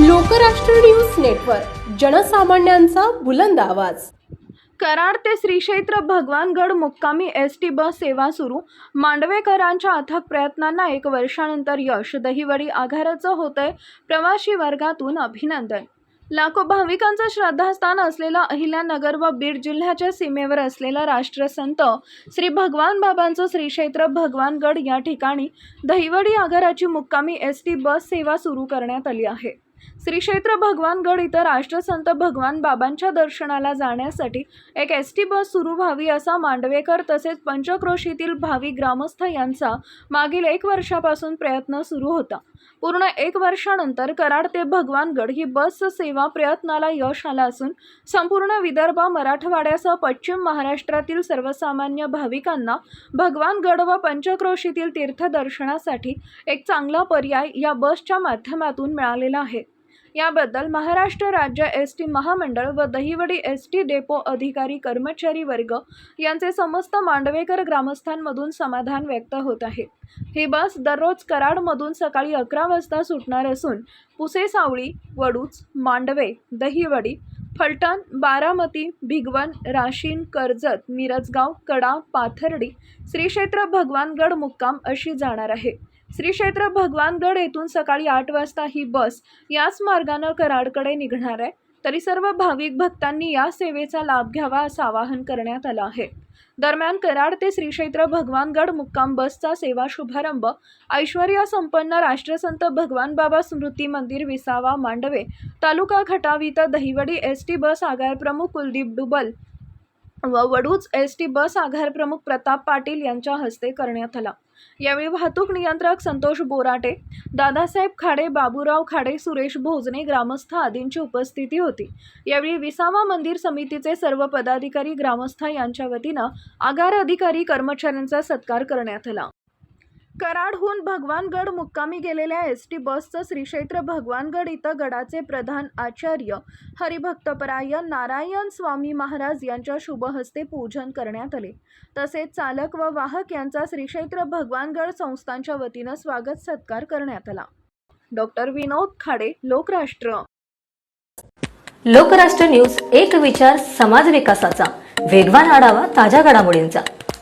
Lokrashtra news network जनसामान्यांचा बुलंद आवाज. कराड ते श्रीक्षेत्र भगवानगड मुक्कामी एस टी बस सेवा सुरू. मांडवेकरांच्या अथक प्रयत्नांना एक वर्षानंतर यश. दहिवडी आघाराचं होतंय प्रवासी वर्गातून अभिनंदन. लाखो भाविकांचं श्रद्धास्थान असलेलं अहिल्यानगर व बीड जिल्ह्याच्या सीमेवर असलेला राष्ट्रसंत श्री भगवान बाबांचं श्रीक्षेत्र भगवानगड या ठिकाणी दहिवडी आगाराची मुक्कामी एस टी बस सेवा सुरू करण्यात आली आहे. श्री क्षेत्र भगवानगड इथं राष्ट्रसंत भगवान बाबांच्या दर्शनाला जाण्यासाठी एक एस टी बस सुरू व्हावी असा मांडवेकर तसेच पंचक्रोशीतील भावी ग्रामस्थ यांचा मागील एक वर्षापासून प्रयत्न सुरू होता. पूर्ण एक वर्षानंतर कराड ते भगवानगड ही बस सेवा प्रयत्नाला यश आलं असून संपूर्ण विदर्भ मराठवाड्यासह पश्चिम महाराष्ट्रातील सर्वसामान्य भाविकांना भगवानगड व पंचक्रोशीतील तीर्थदर्शनासाठी एक चांगला पर्याय या बसच्या माध्यमातून मिळालेला आहे. याबद्दल महाराष्ट्र राज्य एस टी महामंडळ व दहिवडी एस टी डेपो अधिकारी कर्मचारी वर्ग यांचे समस्त मांडवेकर ग्रामस्थांमधून समाधान व्यक्त होत आहे. ही बस दररोज कराडमधून सकाळी अकरा वाजता सुटणार असून पुसे सावळी वडूच मांडवे दहिवडी फलटण बारामती भिगवण राशीन कर्जत मिरजगाव कडा पाथर्डी श्री क्षेत्र भगवानगड मुक्काम अशी जाणार आहे. श्री क्षेत्र भगवानगड येथून सकाळी आठ वाजता ही बस याच मार्गानं कराडकडे निघणार आहे. तरी सर्व भाविक भक्तांनी या सेवेचा लाभ घ्यावा असं आवाहन करण्यात आलं आहे. दरम्यान कराड ते श्री क्षेत्र भगवानगड मुक्काम बसचा सेवा शुभारंभ ऐश्वर्या संपन्न राष्ट्रसंत भगवान बाबा स्मृती मंदिर विसावा मांडवे तालुका Khatav Dahiwadi S T bus आगार प्रमुख कुलदीप डुबल व वडूज एस टी बस आघार प्रमुख प्रताप पाटील यांच्या हस्ते करण्यात आला. यावेळी वाहतूक नियंत्रक संतोष बोराटे दादासाहेब खाडे बाबूराव खाडे सुरेश भोजने ग्रामस्थ आदींची उपस्थिती होती. यावेळी विसावा मंदिर समितीचे सर्व पदाधिकारी ग्रामस्थ यांच्या वतीनं आगार अधिकारी कर्मचाऱ्यांचा सत्कार करण्यात आला. कराडहून भगवानगड मुक्कामी गेलेल्या एस टी बसचं श्रीक्षेत्र भगवानगड इथं गडाचे प्रधान आचार्य हरिभक्तपरायण नारायण स्वामी महाराज यांच्या शुभहस्ते पूजन करण्यात आले. तसेच चालक व वाहक यांचा श्रीक्षेत्र भगवानगड संस्थांच्या वतीनं स्वागत सत्कार करण्यात आला. डॉक्टर विनोद खाडे लोकराष्ट्र. लोकराष्ट्र न्यूज एक विचार समाज विकासाचा. वेगवान आढावा ताज्या घडामोडींचा.